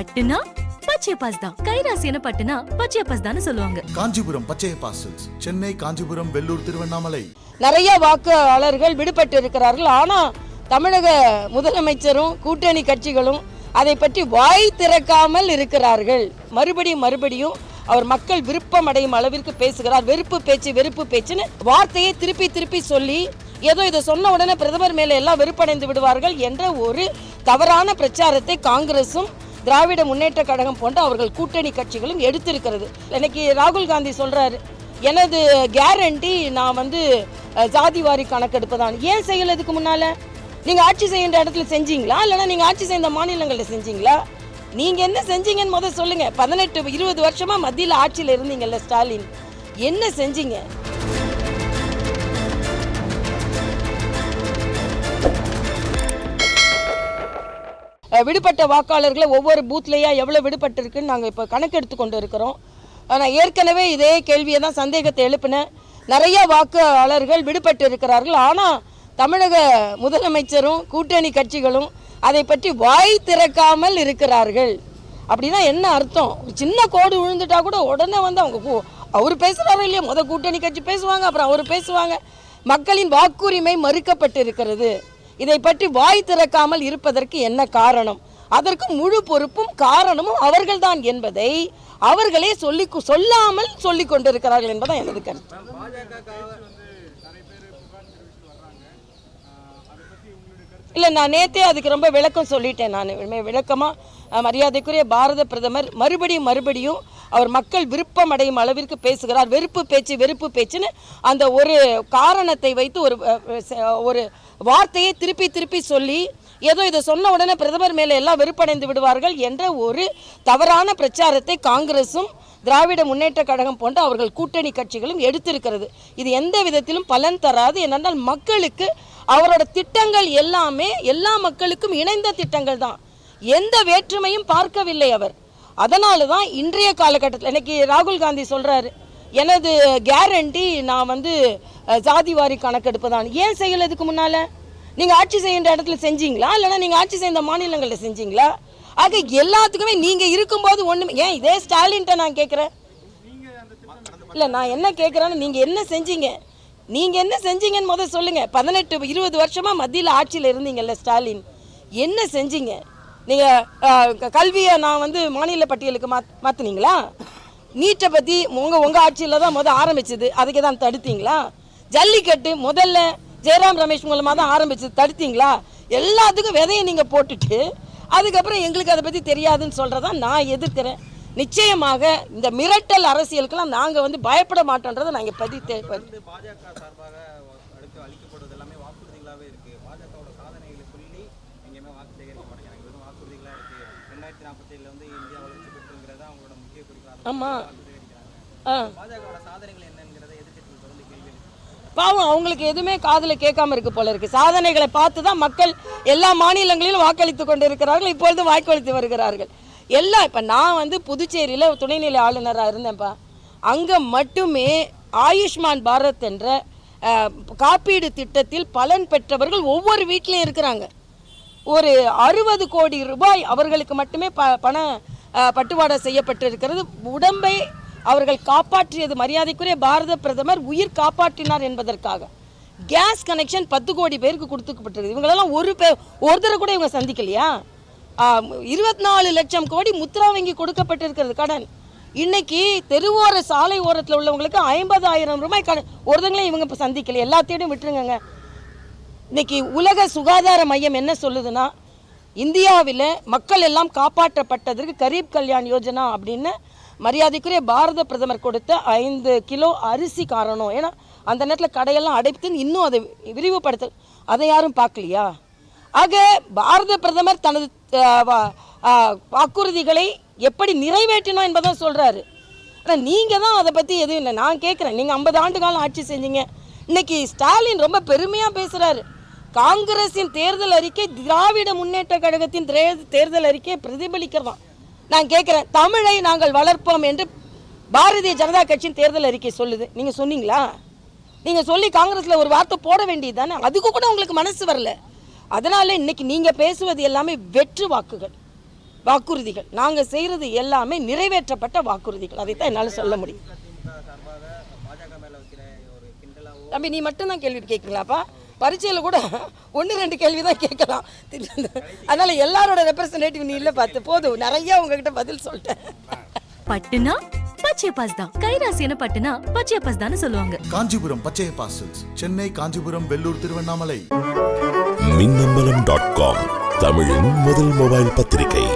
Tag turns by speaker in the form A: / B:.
A: பட்டுனா பச்சையப்பாஸ் தான். கைராசியான பட்டுனா பச்சையப்பாஸ் தான் சொல்லுவாங்க.
B: காஞ்சிபுரம் பச்சைய பாசல்ஸ். சென்னை காஞ்சிபுரம் வெள்ளூர் திருவண்ணாமலை.
C: நிறைய வாக்காளர்கள் விடுபட்டு இருக்கிறார்கள் ஆனா தமிழக முதலமைச்சரும் கூட்டணி கட்சிகளும் அதை பற்றி வாய் திறக்காமல் இருக்கிறார்கள். மறுபடியும் மறுபடியும் அவர் மக்கள் விருப்பம் அடையும் அளவிற்கு பேசுகிறார். வெறுப்பு பேச்சு வெறுப்பு பேச்சுன்னு வார்த்தையை திருப்பி திருப்பி சொல்லி ஏதோ இதை சொன்ன உடனே பிரதமர் மேல எல்லாம் வெறுப்படைந்து விடுவார்கள் என்ற ஒரு தவறான பிரச்சாரத்தை காங்கிரசும் திராவிட முன்னேற்ற கழகம் போன்ற அவர்கள் கூட்டணி கட்சிகளும் எடுத்திருக்கிறது. இன்னைக்கு ராகுல் காந்தி சொல்கிறாரு எனது கேரண்டி நான் வந்து ஜாதி வாரி கணக்கெடுப்பதான். ஏன் செய்யலதுக்கு முன்னால்? நீங்கள் ஆட்சி செய்கின்ற இடத்துல செஞ்சீங்களா? இல்லைன்னா நீங்கள் ஆட்சி செய்த மாநிலங்களில் செஞ்சீங்களா? நீங்கள் என்ன செஞ்சீங்கன்னு முதல் சொல்லுங்கள் பதினெட்டு இருபது வருஷமாக மத்தியில் ஆட்சியில் இருந்தீங்கல்ல ஸ்டாலின். என்ன செஞ்சீங்க? விடுபட்ட வாக்காளர்களை ஒவ்வொரு பூத்லேயா எவ்வளோ விடுபட்டு இருக்குன்னு நாங்கள் இப்போ கணக்கெடுத்து கொண்டு இருக்கிறோம் ஆனால் ஏற்கனவே இதே கேள்வியை தான் சந்தேகத்தை எழுப்பினேன். நிறைய வாக்காளர்கள் விடுபட்டு இருக்கிறார்கள் ஆனால் தமிழக முதலமைச்சரும் கூட்டணி கட்சிகளும் அதை பற்றி வாய் திறக்காமல் இருக்கிறார்கள். அப்படின்னா என்ன அர்த்தம்? ஒரு சின்ன கோடு விழுந்துட்டா கூட உடனே வந்து அவங்க அவர் பேசுகிறாரோ இல்லையா? முத கூட்டணி கட்சி பேசுவாங்க அப்புறம் அவர் பேசுவாங்க. மக்களின் வாக்குரிமை மறுக்கப்பட்டு இருக்கிறது இதை பற்றி வாய் திறக்காமல் இருப்பதற்கு என்ன காரணம்? அதற்கு முழு பொறுப்பும் காரணமும் அவர்கள்தான் என்பதை அவர்களே சொல்லி சொல்லாமல் சொல்லிக் கொண்டிருக்கிறார்கள் என்பதான் எனது கருத்து. இல்லை நான் நேத்தே அதுக்கு ரொம்ப விளக்கம் சொல்லிட்டேன் நான். விளக்கமாக மரியாதைக்குரிய பாரத பிரதமர் மறுபடியும் மறுபடியும் அவர் மக்கள் விருப்பம் அடையும் அளவிற்கு பேசுகிறார். வெறுப்பு பேச்சு வெறுப்பு பேச்சுன்னு அந்த ஒரு காரணத்தை வைத்து ஒரு ஒரு வார்த்தையை திருப்பி திருப்பி சொல்லி ஏதோ இதை சொன்ன உடனே பிரதமர் மேலே எல்லாம் வெறுப்படைந்து விடுவார்கள் என்ற ஒரு தவறான பிரச்சாரத்தை காங்கிரசும் திராவிட முன்னேற்ற கழகம் போன்ற அவர்கள் கூட்டணி கட்சிகளும் எடுத்திருக்கிறது. இது எந்த விதத்திலும் பலன் தராது. என்னென்றால் மக்களுக்கு அவரோட திட்டங்கள் எல்லாமே எல்லா மக்களுக்கும் இணைந்த திட்டங்கள் தான். எந்த வேற்றுமையும் பார்க்கவில்லை அவர். அதனால தான் இன்றைய காலகட்டத்தில் இன்னைக்கு ராகுல் காந்தி சொல்கிறாரு எனது கேரண்டி நான் வந்து அஹ், ஜாதிவாரி கணக்கெடுப்பு தான் ஏன் செய்யல இதுக்கு நீங்கள் ஆட்சி செய்கின்ற இடத்துல செஞ்சீங்களா? இல்லைன்னா நீங்கள் ஆட்சி செய்த மாநிலங்களில் செஞ்சீங்களா? ஆக எல்லாத்துக்குமே நீங்கள் இருக்கும்போது ஒன்றுமே ஏன் இதே ஸ்டாலின்ட்ட நான் கேட்குறேன் இல்லை நான் என்ன கேட்குறேன்னு நீங்கள் என்ன செஞ்சீங்க? நீங்கள் என்ன செஞ்சீங்கன்னு முதல் சொல்லுங்கள் பதினெட்டு இருபது வருஷமாக மத்தியில் ஆட்சியில் இருந்தீங்கல்ல ஸ்டாலின். என்ன செஞ்சீங்க? நீங்கள் க- கல்வியை நான் வந்து மாநில பட்டியலுக்கு மாத் மாற்றினீங்களா நீட்டை பற்றி உங்கள் உங்கள் ஆட்சியில் தான் முதல் ஆரம்பிச்சது. அதுக்கு தான் தடுத்தீங்களா? ஜல்லிக்கட்டு முதல்ல ஜெயராம் ரமேஷ் மூலமாக தான் ஆரம்பிச்சது. தடுத்தீங்களா? எல்லாத்துக்கும் விதையை நீங்கள் போட்டுட்டு அதுக்கப்புறம் எங்களுக்கு அதை பற்றி தெரியாதுன்னு சொல்றதா நான் எதிர்க்கிறேன். நிச்சயமாக இந்த மிரட்டல் அரசியலுக்கெல்லாம் நாங்கள் வந்து பயப்பட மாட்டோன்றதை நாங்கள் பதித்து
D: வந்து பாஜக சார்பாக அடுத்து அளிக்கப்படுவது எல்லாமே வாக்குறுதிகளாகவே பாஜகவோட சாதனைகளை சொல்லி எங்கேயுமே வாக்கு சேகரிக்க மாட்டேங்கிறாங்க. வெறும் வாக்குறுதிகளா இருக்கு ரெண்டாயிரத்தி நாற்பத்தி ஏழுல வந்து இந்தியா வளர்ச்சி பெற்றுங்கிறத அவங்களோட முக்கிய குறிப்பாக
C: ஆமா.
D: வாக்கு சேகரிக்கிறாங்க
C: ஆ.
D: பாஜகவோட சாதனைகள் என்னங்கிறத எதிர்க்கட்சிகள் தொடர்ந்து கேள்வி எழுப்புறாங்க.
C: பாவம் அவங்களுக்கு எதுவுமே காதுல கேட்காம இருக்கு போல இருக்கு. சாதனைகளை பார்த்து தான் மக்கள் எல்லா மாநிலங்களிலும் வாக்களித்து கொண்டு இருக்கிறார்கள் இப்பொழுது வாக்களித்து வருகிறார்கள். எல்லாம் இப்போ நான் வந்து புதுச்சேரியில் துணைநிலை ஆளுநராக இருந்தேன்ப்பா. அங்கே மட்டுமே ஆயுஷ்மான் பாரத் என்ற காப்பீடு திட்டத்தில் பலன் பெற்றவர்கள் ஒவ்வொரு வீட்லேயும் இருக்கிறாங்க. ஒரு அறுபது கோடி ரூபாய் அவர்களுக்கு மட்டுமே ப பண பட்டுவாடா செய்யப்பட்டிருக்கிறது. உடம்பை அவர்கள் காப்பாற்றியது மரியாதைக்குரிய பாரத பிரதமர் உயிர் காப்பாற்றினார் என்பதற்காக. கேஸ் கனெக்ஷன் பத்து கோடி பேருக்கு கொடுத்துக்கப்பட்டிருக்கு இவங்களெல்லாம் ஒரு பேர் ஒருத்தரை கூட இவங்க சந்திக்கலையா? இருபத்தி நாலு லட்சம் கோடி முத்ரா வங்கி கொடுக்கப்பட்டிருக்கிறது கடன். இன்னைக்கு தெருவோர சாலை ஓரத்தில் உள்ளவங்களுக்கு ஐம்பதாயிரம் ரூபாய் கடன். ஒருத்தங்களையும் இவங்க இப்போ சந்திக்கல எல்லாத்தையும் விட்டுருங்கங்க. இன்னைக்கு உலக சுகாதார மையம் என்ன சொல்லுதுன்னா இந்தியாவில் மக்கள் எல்லாம் காப்பாற்றப்பட்டதற்கு கரீப் கல்யாண் யோஜனா அப்படின்னு மரியாதைக்குரிய பாரத பிரதமர் கொடுத்த ஐந்து கிலோ அரிசி காரணம். ஏன்னா அந்த நேரத்தில் கடையெல்லாம் அடைத்து இன்னும் அதை விரிவுபடுத்த அதை யாரும் பார்க்கலையா? ஆக பாரத பிரதமர் தனது வாக்குறுதிகளை எப்படி நிறைவேற்றினோம் என்பதை சொல்கிறாரு ஆனால் நீங்கள் தான் அதை பற்றி எதுவும் இல்லை. நான் கேட்குறேன். நீங்கள் ஐம்பது ஆண்டு காலம் ஆட்சி செஞ்சீங்க. இன்னைக்கு ஸ்டாலின் ரொம்ப பெருமையாக பேசுகிறாரு காங்கிரஸின் தேர்தல் அறிக்கை திராவிட முன்னேற்ற கழகத்தின் தேர்தல் அறிக்கையை பிரதிபலிக்கிறதாம் நான் கேட்குறேன். தமிழை நாங்கள் வளர்ப்போம் என்று பாரதிய ஜனதா கட்சியின் தேர்தல் அறிக்கை சொல்லுது. நீங்கள் சொன்னீங்களா? நீங்கள் சொல்லி காங்கிரஸில் ஒரு வார்த்தை போட வேண்டியது தானே? அதுக்கு கூட உங்களுக்கு மனசு வரல. அதனால இன்னைக்கு நீங்கள் பேசுவது எல்லாமே வெற்று வாக்குகள் வாக்குறுதிகள். நாங்கள் செய்கிறது எல்லாமே நிறைவேற்றப்பட்ட வாக்குறுதிகள். அதை தான் என்னால் சொல்ல முடியும். தம்பி நீ மட்டும்தான் கேள்வி கேட்குங்களாப்பா பரீட்சையில் கூட ஒன்று ரெண்டு கேள்வி தான் கேட்கலாம். அதனால எல்லாரோட ரெப்ரசன்டேட்டிவ் நீ இல்லை பார்த்து போதும். நிறைய உங்ககிட்ட பதில் சொல்லிட்டேன்.
A: பட்டுனா பச்சையப்பாஸ் தான். கைராசியான பட்டுனா பச்சையப்பாஸ் தான் சொல்லுவாங்க.
B: Kanchipuram Pachaiyappa silks. Chennai Kanchipuram Vellore Tiruvannamalai.
E: Minnambalam dot com. தமிழின் முதல் மொபைல் பத்திரிகை.